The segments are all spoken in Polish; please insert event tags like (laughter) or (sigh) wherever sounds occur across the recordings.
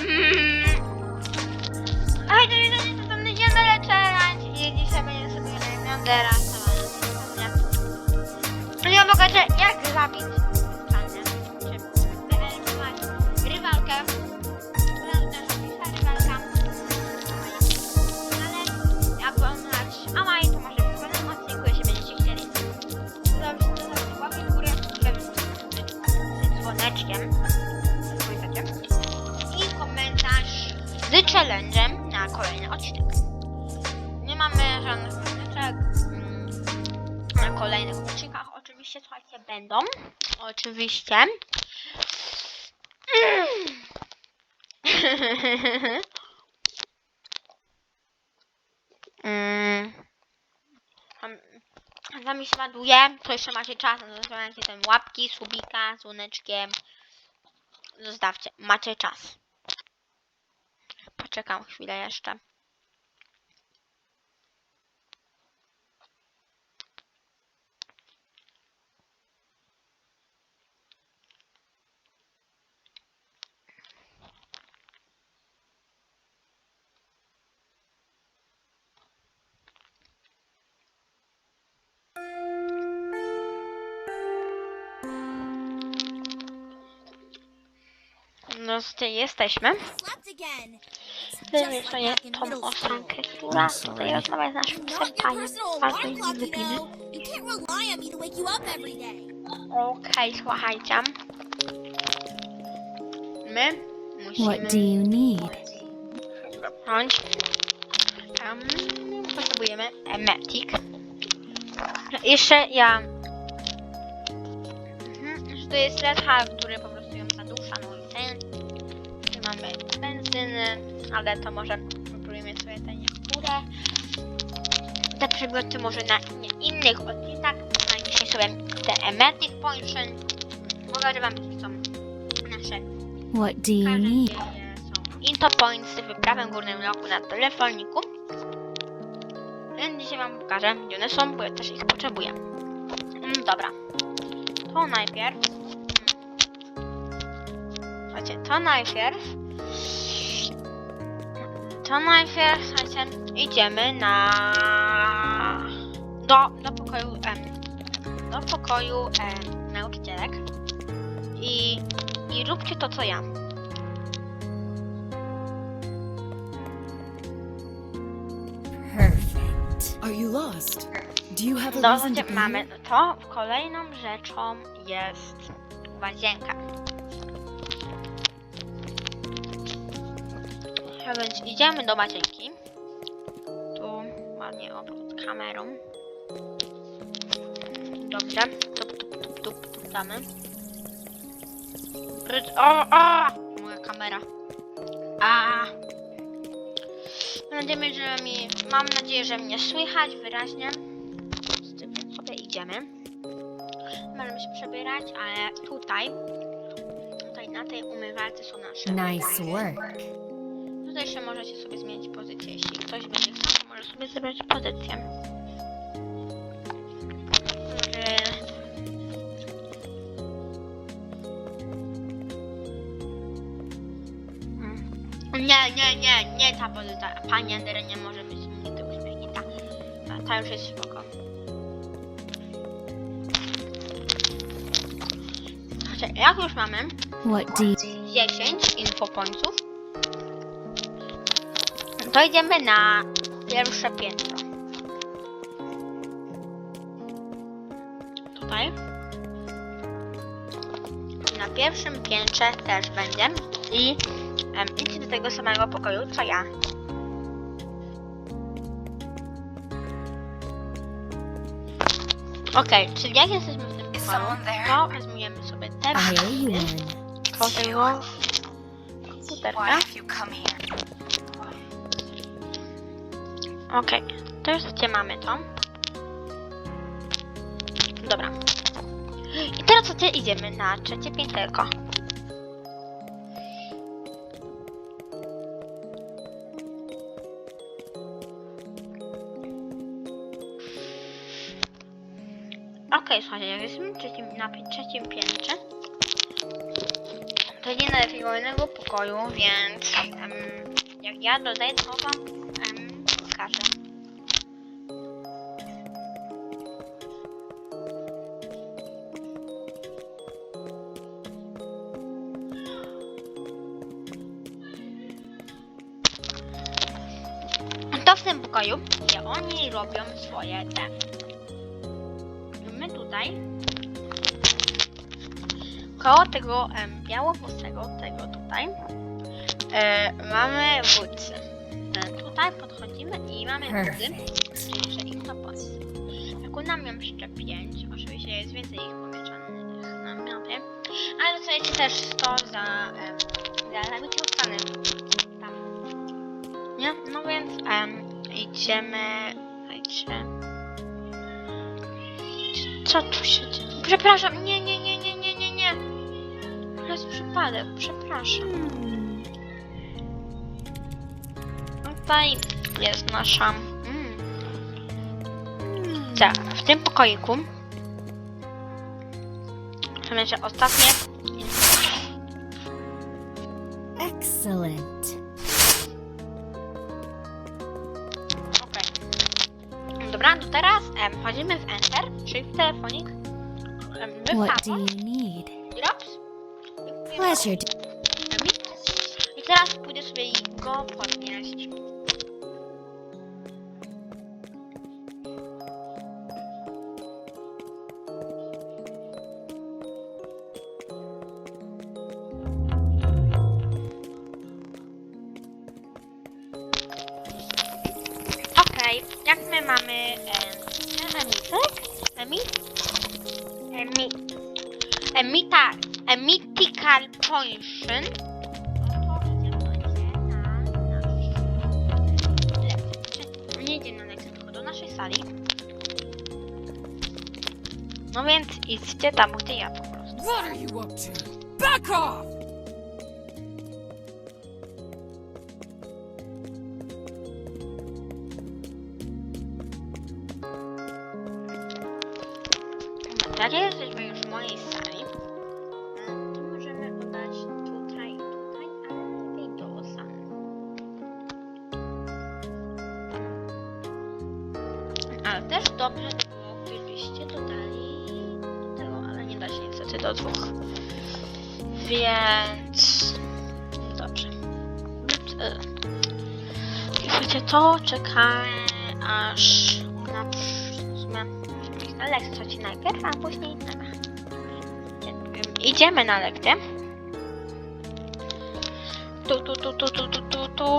Um, Oj, to jest to tam nie doleczać. I dzisiaj będzie sobie Remendera. Nie mogę cię jak zabić? Nie mamy żadnych komentarzek. mm, Na kolejnych odcinkach oczywiście, słuchajcie, będą. Oczywiście. Mm. Tam- Wami się ładuje, to jeszcze macie czas na zostawianie łapki, subika, słoneczkiem. Zostawcie, macie czas. Poczekam chwilę jeszcze. No, gdzie jesteśmy. Sobie tą ostrankę, która tutaj rozmawia z naszym senpajem. Bardzo. Okej, słuchajcie. My What do musimy you need? wziąć. Um, potrzebujemy emetik. Jeszcze ja. Mhm, że to jest lecha, który po prostu benzyny, ale to może wypróbujemy sobie tę niektóre. Te przedmioty może na innych odcinkach. Na dzisiaj sobie te emetic potion. Pokażę wam, jakie są nasze What do you need? Into points w prawym górnym rogu na telefoniku. Więc dzisiaj wam pokażę, gdzie one są, bo ja też ich potrzebuję. Mm, dobra. To najpierw. Słuchajcie, to najpierw. To najpierw, słuchajcie, idziemy na. Do, do pokoju. Em, do pokoju em, nauczycielek. I, I róbcie to, co ja. Perfect. Are you lost? Do you have a reason to mamy to. Kolejną rzeczą jest łazienka. A więc idziemy do łazienki. Tu ładnie obrót kamerą. Dobrze. Tup, tup, tup, tup, tup, damy. O, o! Moja kamera. A. Mam nadzieję, że mi, mam nadzieję, że mnie słychać wyraźnie. Z tym sobie idziemy. Możemy się przebierać, ale tutaj, tutaj na tej umywalce są nasze. Nice work. Jeszcze możecie sobie zmienić pozycję. Jeśli ktoś będzie chciał, to może sobie zebrać pozycję. Może... Nie, nie, nie, nie ta pozycja. Pani Andere nie może być nigdy uśmiechnięta. Ta, ta już jest spoko. Słuchajcie, jak już mamy What do you 10 infopointów, to idziemy na pierwsze piętro. Tutaj. Na pierwszym piętrze też będzie. I em, idźcie do tego samego pokoju, co ja. Okej, czyli jak jesteśmy w tym pokoju, to wezmujemy sobie te one? Tworzyło komputerka. Okej, to już gdzie mamy to. Dobra. I teraz co idziemy na trzecie pięterko. Okej, słuchajcie, jak jesteśmy trzecim, na trzecim piętrze, to do takiego innego pokoju, więc em, jak ja dodaję, to wam To w tym pokoju, gdzie oni robią swoje te. My tutaj koło tego em, białowłosego, tego tutaj, e, mamy wódcy. E, tutaj podchodzimy i mamy Perfect. czyli że ich to pas. Jak nam ją jeszcze pięć, oczywiście jest więcej ich pomieszanych na mapie, ale dostajecie też 100 za, em, za zabicie idziemy, słuchajcie. Co tu się dzieje? Przepraszam, nie, nie, nie, nie, nie, nie, nie. To jest przypadek, przepraszam. Tutaj jest nasza... Mm. Tak, w tym pokoiku jeszcze ostatnie... Excellent. Teraz em, wchodzimy w Enter, czyli w telefonik. Em, What do you need? Drops. Pleasure. I teraz pójdę sobie i go podnieść. Nie idzie na lekcję, tylko do naszej sali. No więc idźcie tam, gdzie ja po prostu. What are you up to? Back off! Dwóch. Więc... Dobrze. E, I wiecie to, czekamy aż na lekcję najpierw, a później na... Idziemy na lekcję. Tu, tu, tu, tu, tu, tu, tu, tu.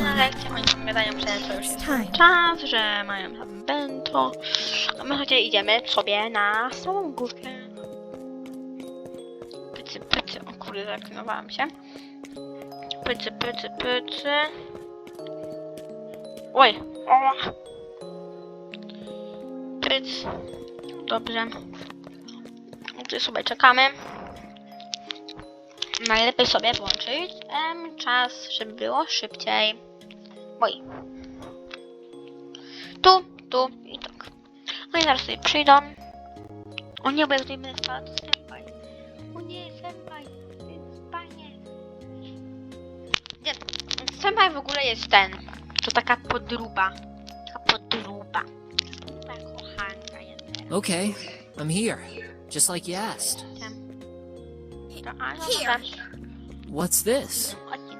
Na lekcję oni powiadają, że to już jest czas, że mają bento. A my chociaż idziemy sobie na samą górkę. Pycy, pycy. O kurde, zaklinowałam się. Pycy, pycy, pycy. Oj. O. Pyc. Dobrze. Tutaj sobie czekamy. Najlepiej sobie włączyć em, czas, żeby było szybciej. Oj. Tu, tu i tak. No i zaraz sobie przyjdą. O nie, bo jak tutaj będę spała, to senpai. O nie, senpai. Panie. Nie, senpai w ogóle jest ten. To taka podruba. Taka podruba. Taka kochanka jest. Okay, I'm here, just like you asked. To, a, no Here. What's this?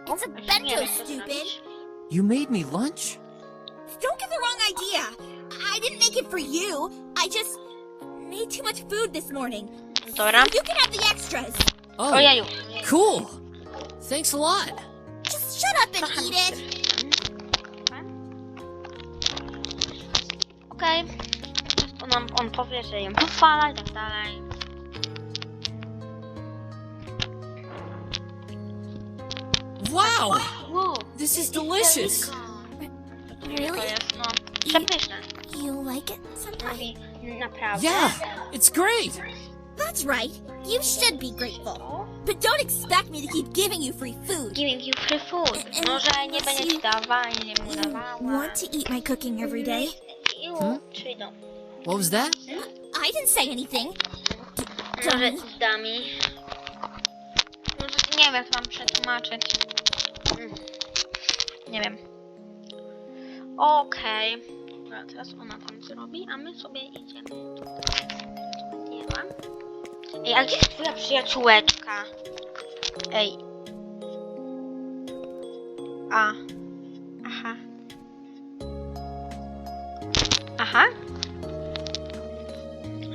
It's a bento, stupid. You made me lunch? Don't get the wrong idea. I didn't make it for you. I just made too much food this morning. Dobra. You can have the extras. Oh, Ojeju. cool. Thanks a lot. Just shut up and eat it. Okej. To nam on powie, że ją pochwala i tak dalej. Wow, Wow. this is delicious. To Really? jest, no, przepyszne. You like it, Senpai? Mówi, naprawdę. Yeah, it's great. That's right. You should be grateful. But don't expect me to keep giving you free food. Giving you free food. Może nie będzie ci dawała, nie mu You dawała. want to eat my cooking every day? Iu, Hmm? przyjdą. What was that? I didn't say anything. D- Może z dami. No to nie wiem, jak mam przetłumaczyć. Mm. Nie wiem. Okej. Dobra, teraz ona tam zrobi, a my sobie idziemy tutaj. Dzieła. Ej, a gdzie jest twoja przyjaciółeczka? Ej. A. Aha. Aha.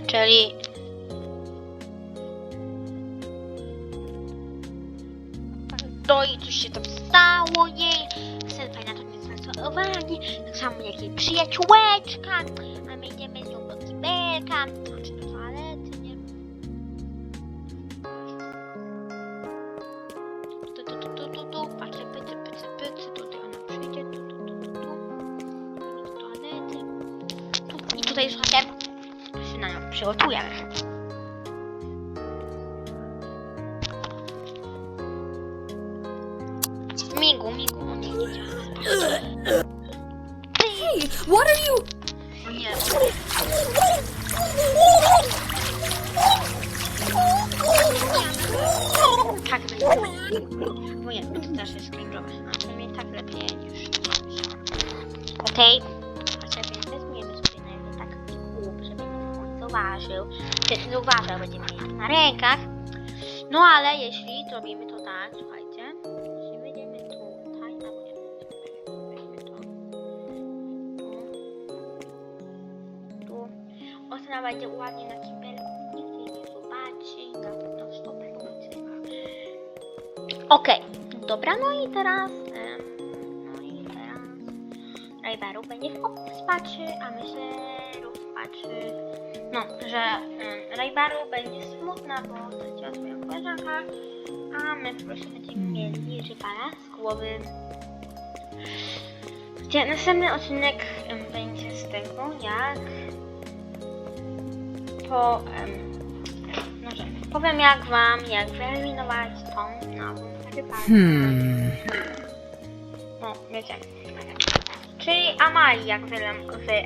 Czyli... No i coś się tam stało jej. Uwagi. Tak samo jak jej przyjaciółeczka. A my idziemy z nią do kibelka. Czy do toalety, nie Tu, tu, tu, tu, tu, tu. Patrzcie, pycy, pycy, pycy. Tutaj ona przyjdzie. Tu, tu, tu, tu, tu. Do toalety. Tu. I tutaj, słuchajcie, się na nią przygotujemy. What are you? O nie. Tak, bo nie, to też jest cringe'owe. A przynajmniej tak lepiej niż Okej. Chociaż więc wezmujemy sobie na jeden taki łup, żeby nie zauważył. Nie zauważał, będziemy mieli na rękach. No ale jeśli zrobimy to tak, słuchajcie. Będzie ładnie na kibelku, nikt jej nie zobaczy, na pewno 100%. Okej, dobra, no i teraz, em, no i teraz Rajbaru będzie w patrzy, a myślę, Ruf patrzy, no, że em, Rajbaru będzie smutna, bo straciła swoją koleżankę, a my po prostu będziemy mieli rybala z głowy. Gdzie następny odcinek będzie z tego, jak po, em, no, że powiem jak wam, jak wyeliminować tą nową rybala. Hmm. No, wiecie. Czyli Amali, jak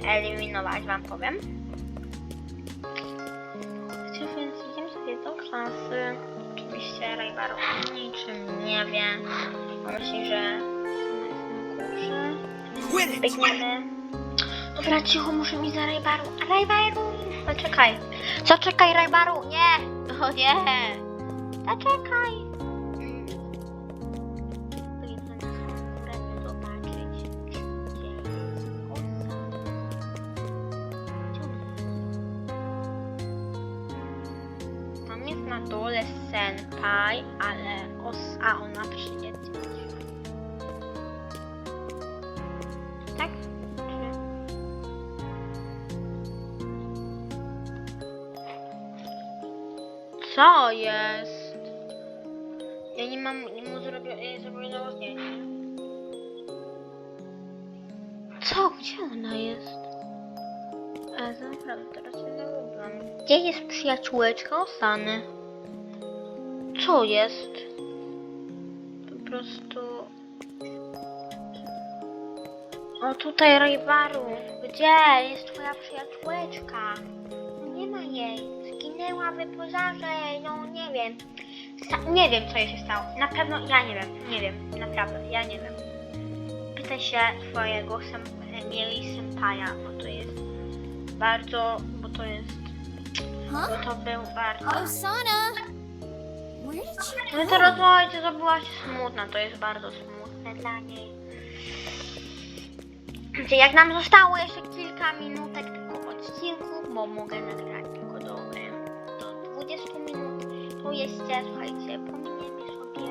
wyeliminować, wam powiem. Chociaż więc idziemy sobie do klasy. Oczywiście Rajbaru o niczym nie wie. Myśli, że. Biegniemy. Dobra, cicho, muszę mi za Rajbaru. A Rajbaru! Zaczekaj. Zaczekaj, Rajbaru! Nie! O nie! Zaczekaj! Tam jest na dole senpai, ale os, a ona przyjdzie Co jest? Ja nie mam, nie zrobione, ja zrobione zdjęcie. Co? Gdzie ona jest? E, to naprawdę teraz się zagubiłam. Gdzie jest przyjaciółeczka Osany? Co jest? Po prostu... O, tutaj Rajbaru. Gdzie jest twoja przyjaciółeczka? Nie ma jej. Pożarze. No nie wiem. Sa- nie wiem, co jej się stało. Na pewno ja nie wiem. Nie wiem. Naprawdę, ja nie wiem. Pytaj się twojego sem mieli sempaja, bo to jest bardzo, bo to jest, Huh? bo to był bardzo. Osana! No to rozmawiać zrobiła się smutna, to jest bardzo smutne dla niej. Jak nam zostało jeszcze kilka minutek tylko odcinku, bo mogę nagrać to jeszcze, słuchajcie, pominiemy sobie...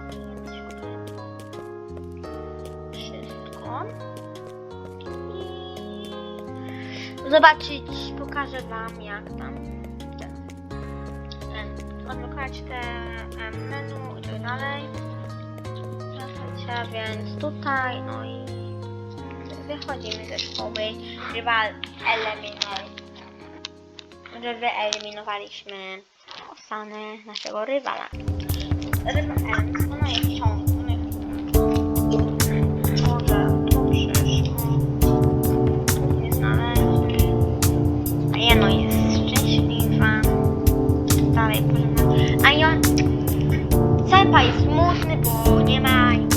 Pominiemy sobie wszystko. I zobaczyć, pokażę wam jak tam odblokować te menu i tak dalej. Słuchajcie, więc tutaj, no i wychodzimy ze szkoły. Rywal eliminowali że wyeliminowaliśmy Osanę, naszego rywala. Rybem M, ona jest ciągle. A ja... Senpai jest smutny, bo nie ma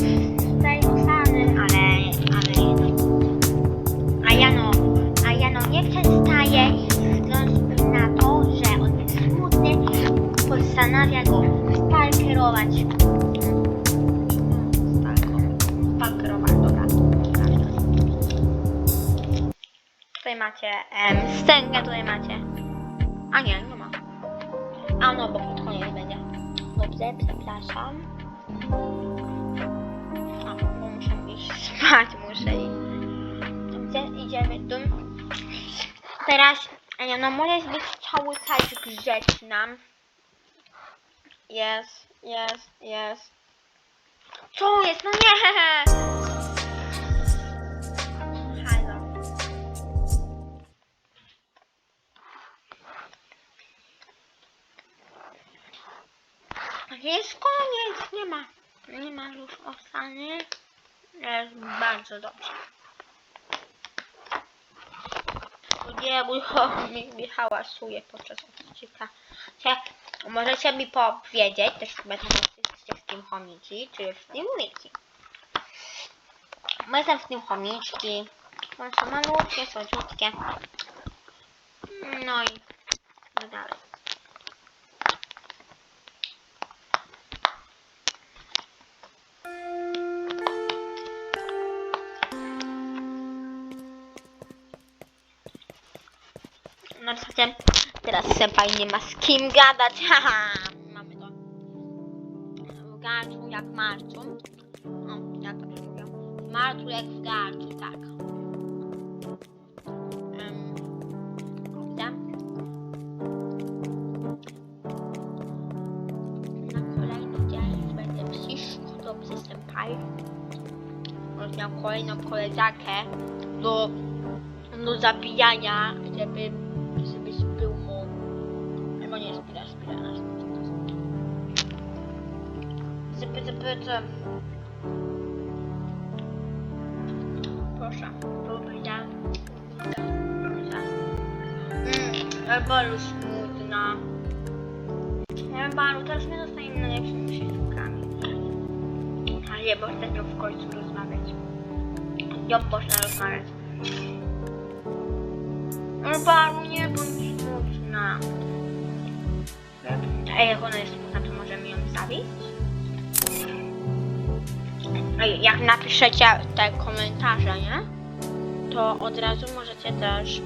spakować. Spakerować, dobra. Tutaj macie em, wstęgę, tutaj macie. A nie, nie ma. A no, bo pod koniec będzie. Dobrze, przepraszam. A, bo muszę iść spać, muszę iść. Dobrze, idziemy tu. Teraz, Ania, no możesz być cały czas grzeczna. Jest, jest, jest. Co jest? No nie! Halo. Jest koniec, nie ma. Nie ma już osany. Jest bardzo dobrze. Nie, mój (laughs) chomik mi hałasuje podczas odcinka. Cie- Możecie mi powiedzieć, też jesteście w tym chomici, czy w tym wiki. My jestem w tym chomiczki. One są malutkie, słodziutkie. No i no dalej. Zasadzie teraz senpai nie ma z kim gadać. (laughs) Haha, mamy to. W garcu jak marcu. O, jak to się mówią? W marcu jak w garcu, tak. Um, Na kolejny dzień będę przyszł do psy senpai. Miał kolejną koleżankę do, do zabijania, żeby Zypy. Proszę, powiedział. Mmm, Ebalu smutna. Ebalu, teraz my zostaniemy najlepszymi przyjaciółkami. A nie, bo chcę nią w końcu rozmawiać. Ja można rozmawiać. Ebalu, nie bądź smutna. Ej, jak ona jest smutna, to możemy ją zabić? Jak napiszecie te komentarze, nie? To od razu możecie też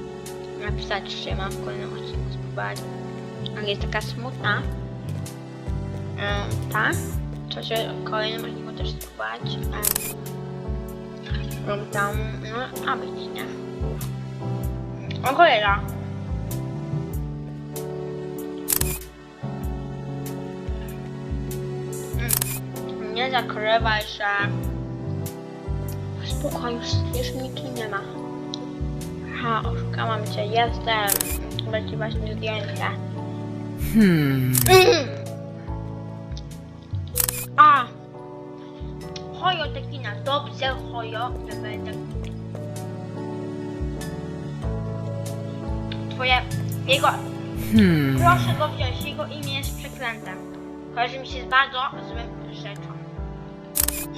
napisać, czy mam w kolejnym odcinku spróbować. Jak jest taka smutna, em, tak? To się w kolejnym odcinku też spróbować. Um, tam, no, a być, nie? O cholera. Nie zakrywaj się. Spoko, już, mi tu nie ma. Ha, oszukałam cię, jestem. Będzie właśnie zdjęcie. Hmm. Mm. A! Hojo tekina, dobrze hojo, że będę... Twoje... Jego... Hmm. Proszę go wziąć, jego imię jest przeklęte. Kojarzy mi się z bardzo złym.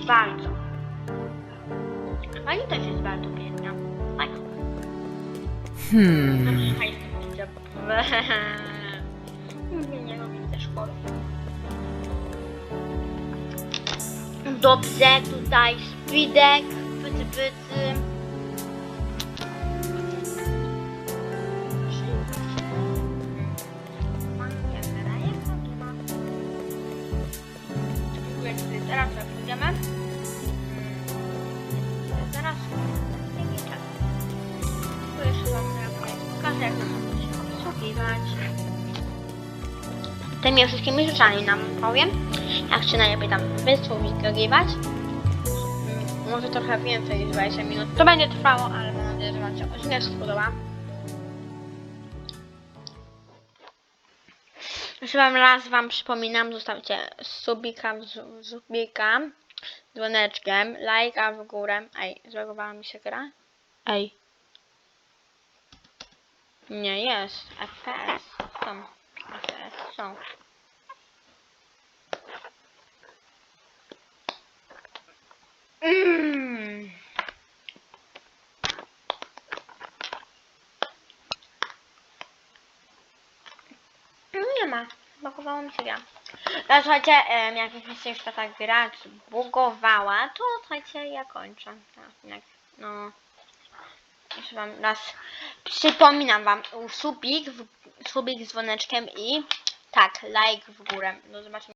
Bardzo. A pani też jest bardzo biedna. Tak. Hmm. (laughs) Nie, lubię też szkoły. Dobrze, tutaj spidek, pycy pycy. Tymi wszystkimi rzeczami nam powiem. Jak się najlepiej tam wysługiwać. Mm, Może trochę więcej niż 20 minut. To będzie trwało, ale mam nadzieję, że Wam się odcinek spodoba. Jeszcze wam raz wam przypominam, zostawcie subika, subika, dzwoneczkiem, lajka w górę. Ej, zlogowała mi się gra? Ej. Nie jest. FPS. Okej, okay, są. Mm. No nie ma. Blokowało się. No słuchajcie, jak mi już tak gra zbugowała, to słuchajcie, ja kończę. No, no. Jeszcze wam raz przypominam wam, subik w subik z dzwoneczkiem i tak, like w górę. No zobaczymy.